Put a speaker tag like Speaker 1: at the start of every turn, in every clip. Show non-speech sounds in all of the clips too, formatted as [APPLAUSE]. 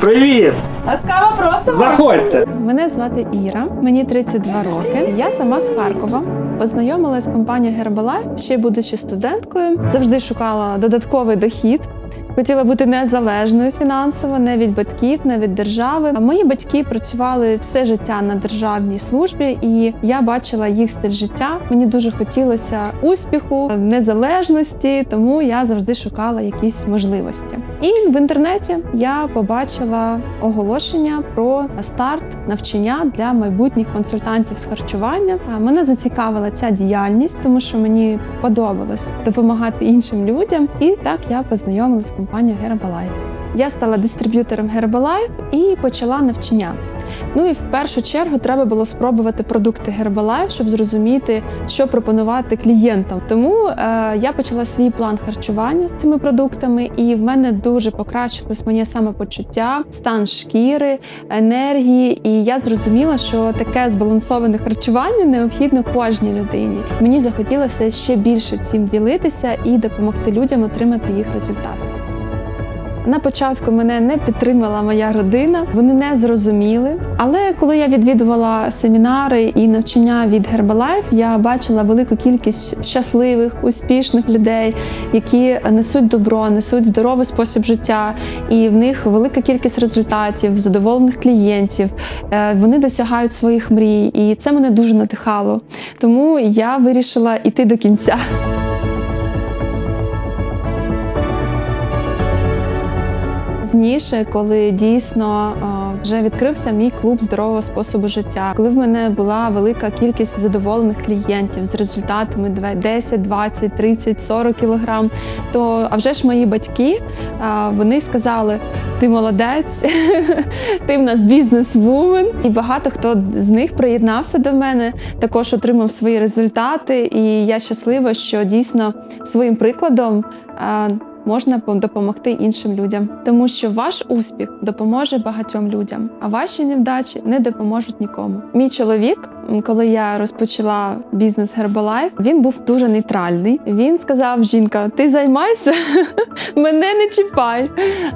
Speaker 1: Привіт!
Speaker 2: Ласкаво просимо.
Speaker 1: Заходьте!
Speaker 3: Мене звати Іра, мені 32 роки. Я сама з Харкова. Познайомилась з компанією Herbalife, ще будучи студенткою. Завжди шукала додатковий дохід. Хотіла бути незалежною фінансово, не від батьків, не від держави. Мої батьки працювали все життя на державній службі, і я бачила їх стиль життя. Мені дуже хотілося успіху, незалежності, тому я завжди шукала якісь можливості. І в інтернеті я побачила оголошення про старт навчання для майбутніх консультантів з харчування. Мене зацікавила ця діяльність, тому що мені подобалось допомагати іншим людям. І так я познайомилась з компанією Herbalife. Я стала дистриб'ютором Herbalife і почала навчання. Ну і в першу чергу треба було спробувати продукти Herbalife, щоб зрозуміти, що пропонувати клієнтам. Тому е, я почала свій план харчування з цими продуктами, і в мене дуже покращилось моє самопочуття, стан шкіри, енергії. І я зрозуміла, що таке збалансоване харчування необхідно кожній людині. Мені захотілося ще більше цим ділитися і допомогти людям отримати їх результат. На початку мене не підтримала моя родина, вони не зрозуміли. Але коли я відвідувала семінари і навчання від Herbalife, я бачила велику кількість щасливих, успішних людей, які несуть добро, несуть здоровий спосіб життя, і в них велика кількість результатів, задоволених клієнтів. Е, Вони досягають своїх мрій, і це мене дуже надихало. Тому я вирішила йти до кінця. Пізніше, коли дійсно е, вже відкрився мій клуб здорового способу життя, коли в мене була велика кількість задоволених клієнтів з результатами две- 10, 20, 30, 40 кілограм, то а вже ж мої батьки е, вони сказали: ти молодець, [LAUGHS] ти в нас бізнес-вумен. І багато хто з них приєднався до мене, також отримав свої результати. І я щаслива, що дійсно своїм прикладом. Можна пом- допомогти іншим людям, тому що ваш успіх допоможе багатьом людям, а ваші невдачі не допоможуть нікому. Мій чоловік, коли я розпочала бізнес Herbalife, він був дуже нейтральний. Він сказав: жінка, ти займайся, [LAUGHS] мене не чіпай.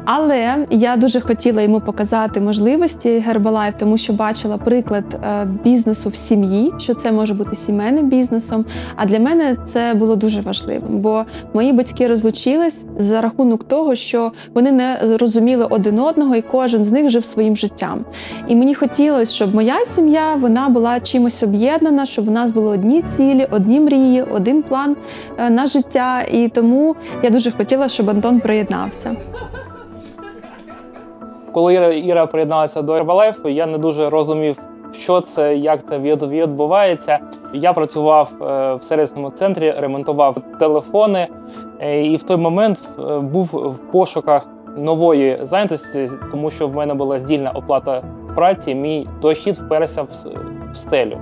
Speaker 3: Але я дуже хотіла йому показати можливості Herbalife, тому що бачила приклад е, бізнесу в сім'ї, що це може бути сімейним бізнесом. А для мене це було дуже важливим, бо мої батьки розлучились за рахунок того, що вони не розуміли один одного, і кожен з них жив своїм життям. І мені хотілося, щоб моя сім'я вона була чимось об'єднана, щоб в нас були одні цілі, одні мрії, один план е, на життя. І тому я дуже хотіла, щоб Антон приєднався.
Speaker 4: Коли Іра, Іра приєдналася до Herbalife, я не дуже розумів, що це, як це відбувається. Я працював е, в сервісному центрі, ремонтував телефони, е, і в той момент був в пошуках нової зайнятості, тому що в мене була здільна оплата праці. Мій дохід вперся в, в стелю.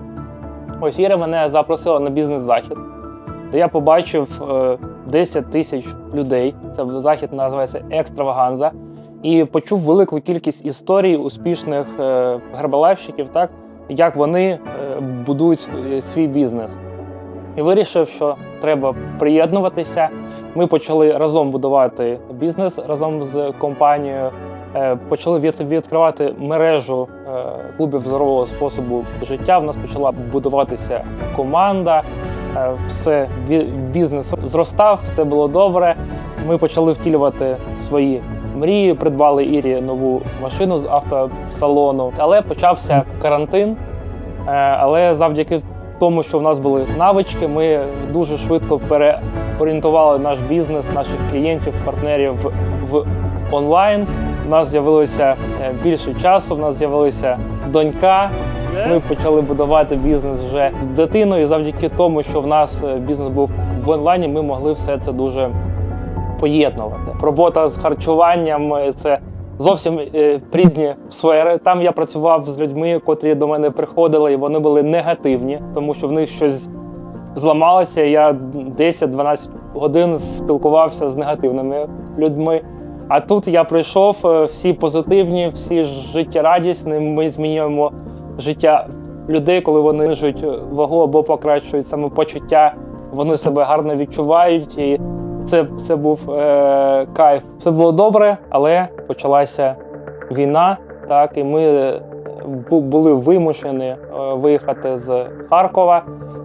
Speaker 4: Ось Іра мене запросила на бізнес-захід, де я побачив е, 10 тисяч людей. Це захід називається Екстраваганза і почув велику кількість історій успішних е, гербалайфщиків, так як вони е, будують свій бізнес. І вирішив, що треба приєднуватися. Ми почали разом будувати бізнес разом з компанією. Е, Почали від, відкривати мережу е, клубів здорового способу життя. В нас почала будуватися команда. Е, Все бізнес зростав, все було добре. Ми почали втілювати свої мрії, придбали Ірі нову машину з автосалону. Але почався карантин. Але завдяки тому, що в нас були навички, ми дуже швидко переорієнтували наш бізнес, наших клієнтів, партнерів в онлайн. У нас з'явилося е, більше часу, в нас з'явилася донька. Ми почали будувати бізнес вже з дитиною. І завдяки тому, що в нас е, бізнес був в онлайні, ми могли все це дуже поєднувати. Робота з харчуванням е, це зовсім е, різні сфери. Там я працював з людьми, котрі до мене приходили, і вони були негативні, тому що в них щось зламалося. Я 10-12 годин спілкувався з негативними людьми. А тут я прийшов, е, всі позитивні, всі життєрадісні. Ми змінюємо життя людей, коли вони знижують вагу або покращують самопочуття. Вони себе гарно відчувають, і це, це був е, кайф. Все було добре, але почалася війна, так і ми е, були вимушені е, виїхати з Харкова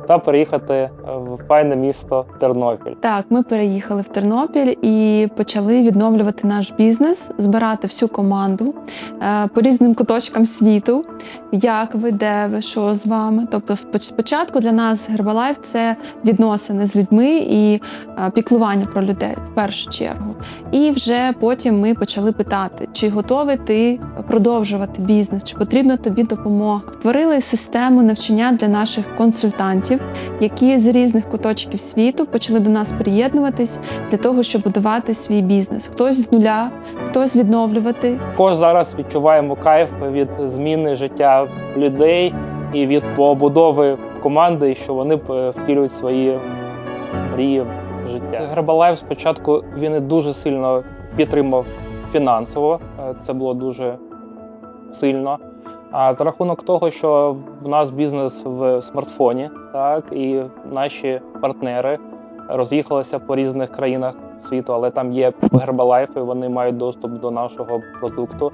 Speaker 4: та переїхати е, в файне місто Тернопіль.
Speaker 3: Так, ми переїхали в Тернопіль і почали відновлювати наш бізнес, збирати всю команду е, по різним куточкам світу. Як ви, де ви, що з вами? Тобто, спочатку для нас Herbalife – це відносини з людьми і е, піклування про людей в першу чергу. І вже потім ми почали питати, чи готовий ти продовжувати бізнес, чи потрібна тобі допомога. Створили систему навчання для наших консультантів, які з різних куточків світу почали до нас приєднуватись для того, щоб будувати свій бізнес. Хтось з нуля, хтось відновлювати.
Speaker 4: Також зараз відчуваємо кайф від зміни життя людей і від побудови команди, що вони е, втілюють свої мрії в життя. Гербалайф спочатку він і дуже сильно підтримав фінансово. Е, Це було дуже сильно. А за рахунок того, що в нас бізнес в смартфоні, так і наші партнери роз'їхалися по різних країнах світу, але там є Herbalife, і вони мають доступ до нашого продукту.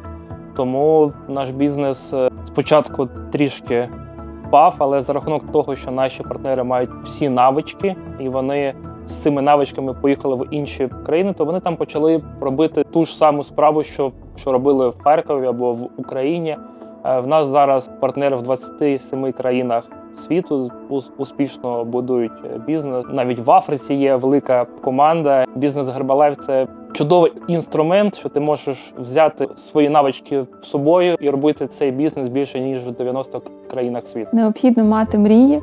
Speaker 4: Тому наш бізнес е, спочатку трішки впав, але за рахунок того, що наші партнери мають всі навички, і вони з цими навичками поїхали в інші країни, то вони там почали робити ту ж саму справу, що, що робили в Харкові або в Україні. Е, В нас зараз партнери в 27 країнах світу ус- успішно будують е, бізнес. Навіть в Африці є велика команда. Бізнес Herbalife – це чудовий інструмент, що ти можеш взяти свої навички з собою і робити цей бізнес більше ніж в 90 країнах світу.
Speaker 3: Необхідно мати мрії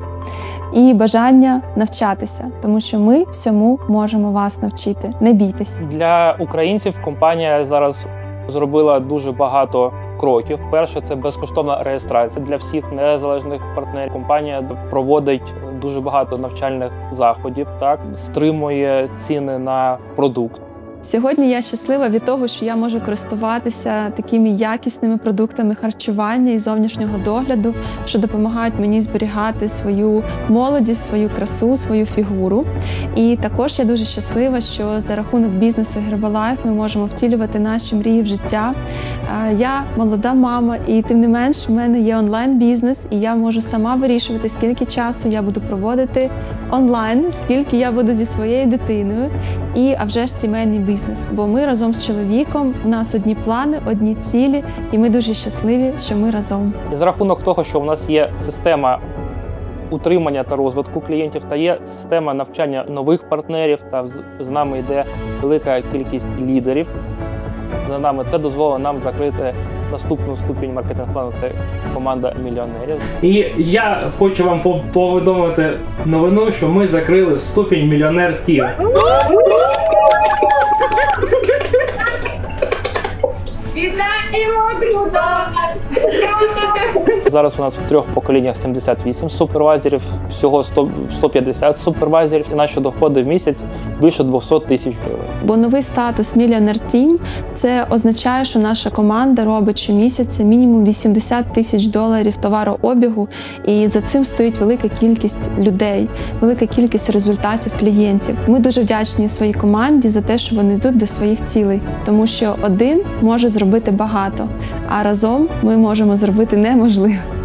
Speaker 3: і бажання навчатися, тому що ми всьому можемо вас навчити. Не бійтесь.
Speaker 4: Для українців компанія зараз зробила дуже багато кроків. Перше, це безкоштовна реєстрація для всіх незалежних партнерів. Компанія проводить дуже багато навчальних заходів, так стримує ціни на продукт.
Speaker 3: Сьогодні я щаслива від того, що я можу користуватися такими якісними продуктами харчування і зовнішнього догляду, що допомагають мені зберігати свою молодість, свою красу, свою фігуру. І також я дуже щаслива, що за рахунок бізнесу Herbalife ми можемо втілювати наші мрії в життя. Е, Я молода мама, і тим не менш, в мене є онлайн-бізнес, і я можу сама вирішувати, скільки часу я буду проводити онлайн, скільки я буду зі своєю дитиною і а вже ж сімейний бізнес. Бо ми разом з чоловіком, у нас одні плани, одні цілі, і ми дуже щасливі, що ми разом.
Speaker 4: За рахунок того, що в нас є система утримання та розвитку клієнтів, та є система навчання нових партнерів, та з- з нами йде велика кількість лідерів. За нами це дозволило нам закрити наступну ступінь маркетинг-плану. Це команда мільйонерів.
Speaker 1: І я хочу вам повідомити новину, що ми закрили ступінь мільйонер Тім.
Speaker 4: Зараз у нас в трьох поколіннях 78 супервайзерів, всього 100, 150 супервайзерів, і наші доходи в місяць більше 200 тисяч гривень.
Speaker 3: Бо новий статус Мільйонер Тім це означає, що наша команда робить щомісяця мінімум 80 тисяч доларів товарообігу, і за цим стоїть велика кількість людей, велика кількість результатів клієнтів. Ми дуже вдячні своїй команді за те, що вони йдуть до своїх цілей, тому що один може зробити багато, а разом ми можемо зробити неможливе.